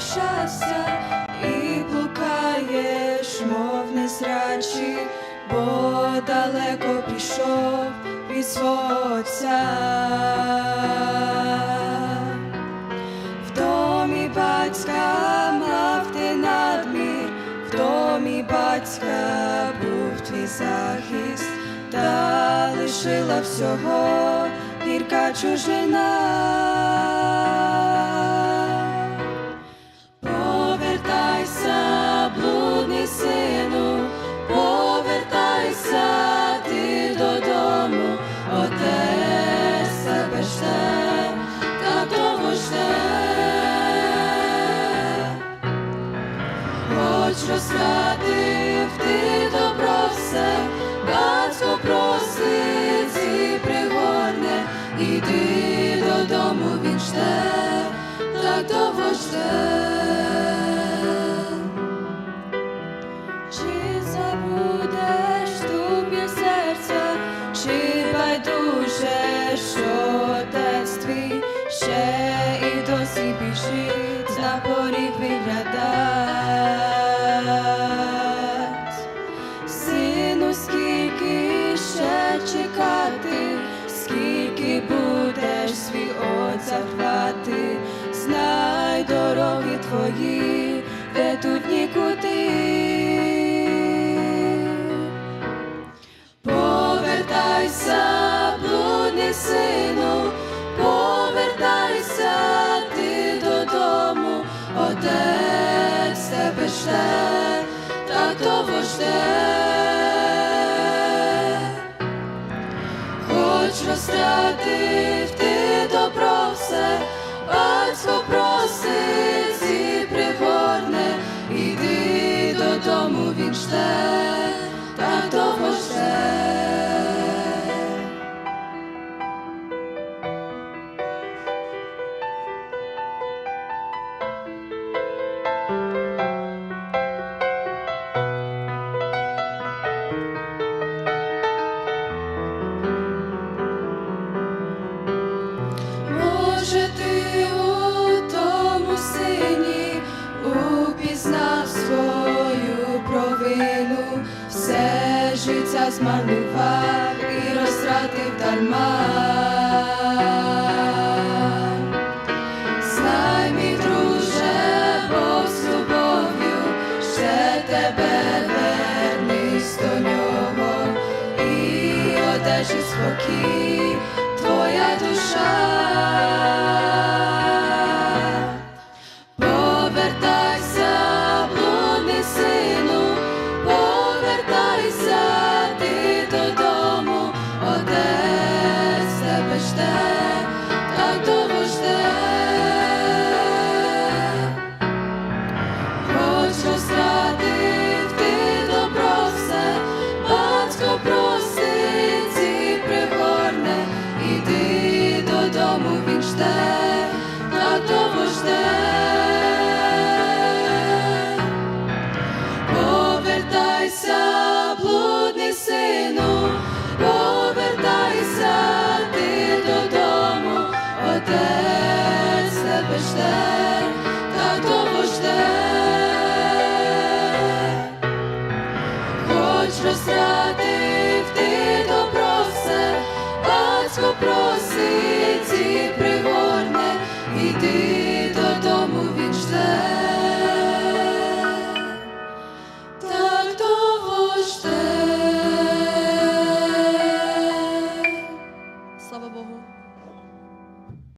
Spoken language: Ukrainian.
щастя і блукаєш, мов незрячий, бо далеко пішов від свого отця. Захист, та лишила всього гірка чужина. Повертайся, блудний сину, повертайся ти додому, отець тебе жде, та довго жде. Хоч розтратив ти все, батько просить і іди додому, він жде, так довго жде. В нікуди. Повертайся, блудний сину, повертайся ти додому, отець тебе жде, так довго жде. Хоч розтратив ти добро все, батько змарнував і розтратив дарма. Знай, мій друже, з любов'ю, ще тебе вернись до нього і одержить спокій твоя душа. Батько просить